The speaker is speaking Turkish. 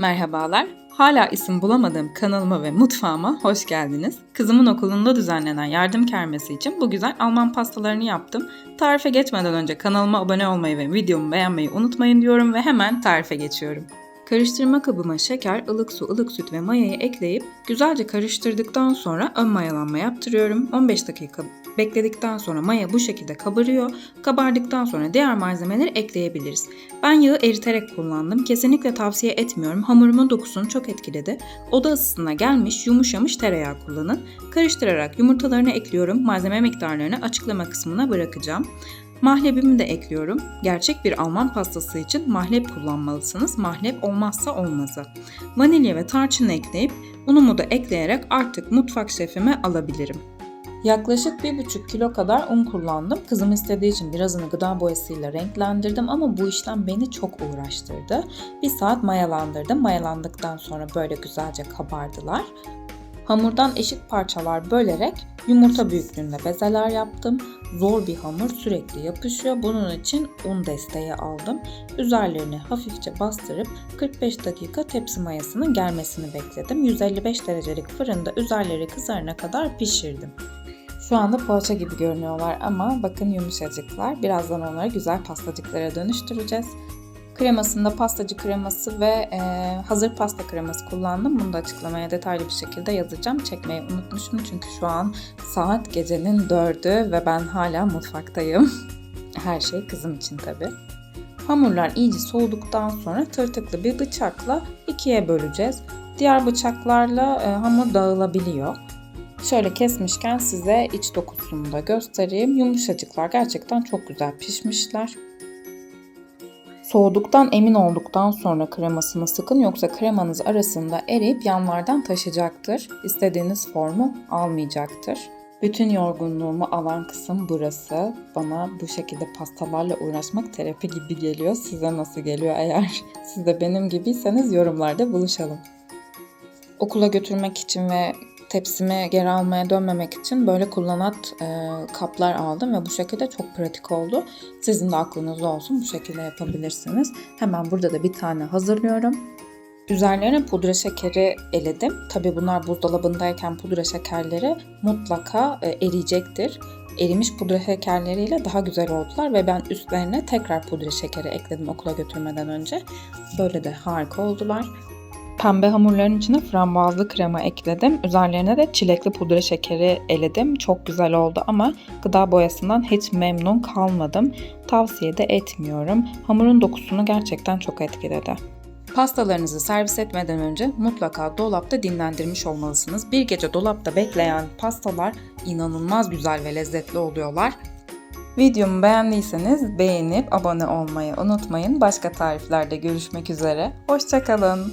Merhabalar. Hala isim bulamadığım kanalıma ve mutfağıma hoş geldiniz. Kızımın okulunda düzenlenen yardım kermesi için bu güzel Alman pastalarını yaptım. Tarife geçmeden önce kanalıma abone olmayı ve videomu beğenmeyi unutmayın diyorum ve hemen tarife geçiyorum. Karıştırma kabıma şeker, ılık su, ılık süt ve mayayı ekleyip güzelce karıştırdıktan sonra ön mayalanma yaptırıyorum. 15 dakika bekledikten sonra maya bu şekilde kabarıyor. Kabardıktan sonra diğer malzemeleri ekleyebiliriz. Ben yağı eriterek kullandım. Kesinlikle tavsiye etmiyorum. Hamurumun dokusunu çok etkiledi. Oda ısısına gelmiş, yumuşamış tereyağı kullanın. Karıştırarak yumurtalarını ekliyorum. Malzeme miktarlarını açıklama kısmına bırakacağım. Mahlebimi de ekliyorum. Gerçek bir Alman pastası için mahlep kullanmalısınız. Mahlep olmazsa olmazı. Vanilya ve tarçını ekleyip unumu da ekleyerek artık mutfak şefime alabilirim. Yaklaşık 1,5 kilo kadar un kullandım. Kızım istediği için birazını gıda boyasıyla renklendirdim ama bu işlem beni çok uğraştırdı. Bir saat mayalandırdım. Mayalandıktan sonra böyle güzelce kabardılar. Hamurdan eşit parçalar bölerek yumurta büyüklüğünde bezeler yaptım. Zor bir hamur sürekli yapışıyor. Bunun için un desteği aldım. Üzerlerini hafifçe bastırıp 45 dakika tepsi mayasının gelmesini bekledim. 155 derecelik fırında üzerleri kızarana kadar pişirdim. Şu anda poğaça gibi görünüyorlar ama bakın yumuşacıklar. Birazdan onları güzel pastacıklara dönüştüreceğiz. Kremasında pastacı kreması ve e, hazır pasta kreması kullandım. Bunu da açıklamaya detaylı bir şekilde yazacağım. Çekmeyi unutmuşum çünkü şu an saat gecenin dördü ve ben hala mutfaktayım. Her şey kızım için tabii. Hamurlar iyice soğuduktan sonra tırtıklı bir bıçakla ikiye böleceğiz. Diğer bıçaklarla e, hamur dağılabiliyor. Şöyle kesmişken size iç dokusunu da göstereyim. Yumuşacıklar gerçekten çok güzel pişmişler. Soğuduktan emin olduktan sonra kremasını sıkın yoksa kremanız arasında eriyip yanlardan taşacaktır. İstediğiniz formu almayacaktır. Bütün yorgunluğumu alan kısım burası. Bana bu şekilde pastalarla uğraşmak terapi gibi geliyor. Size nasıl geliyor eğer siz de benim gibiyseniz yorumlarda buluşalım. Okula götürmek için ve tepsimi geri almaya dönmemek için böyle kullanat e, kaplar aldım ve bu şekilde çok pratik oldu. Sizin de aklınızda olsun bu şekilde yapabilirsiniz. Hemen burada da bir tane hazırlıyorum. Üzerlerine pudra şekeri eledim. Tabi bunlar buzdolabındayken pudra şekerleri mutlaka e, eriyecektir. Erimiş pudra şekerleriyle daha güzel oldular ve ben üstlerine tekrar pudra şekeri ekledim okula götürmeden önce. Böyle de harika oldular. Pembe hamurların içine frambuazlı krema ekledim. Üzerlerine de çilekli pudra şekeri eledim. Çok güzel oldu ama gıda boyasından hiç memnun kalmadım. Tavsiye de etmiyorum. Hamurun dokusunu gerçekten çok etkiledi. Pastalarınızı servis etmeden önce mutlaka dolapta dinlendirmiş olmalısınız. Bir gece dolapta bekleyen pastalar inanılmaz güzel ve lezzetli oluyorlar. Videomu beğendiyseniz beğenip abone olmayı unutmayın. Başka tariflerde görüşmek üzere. Hoşçakalın.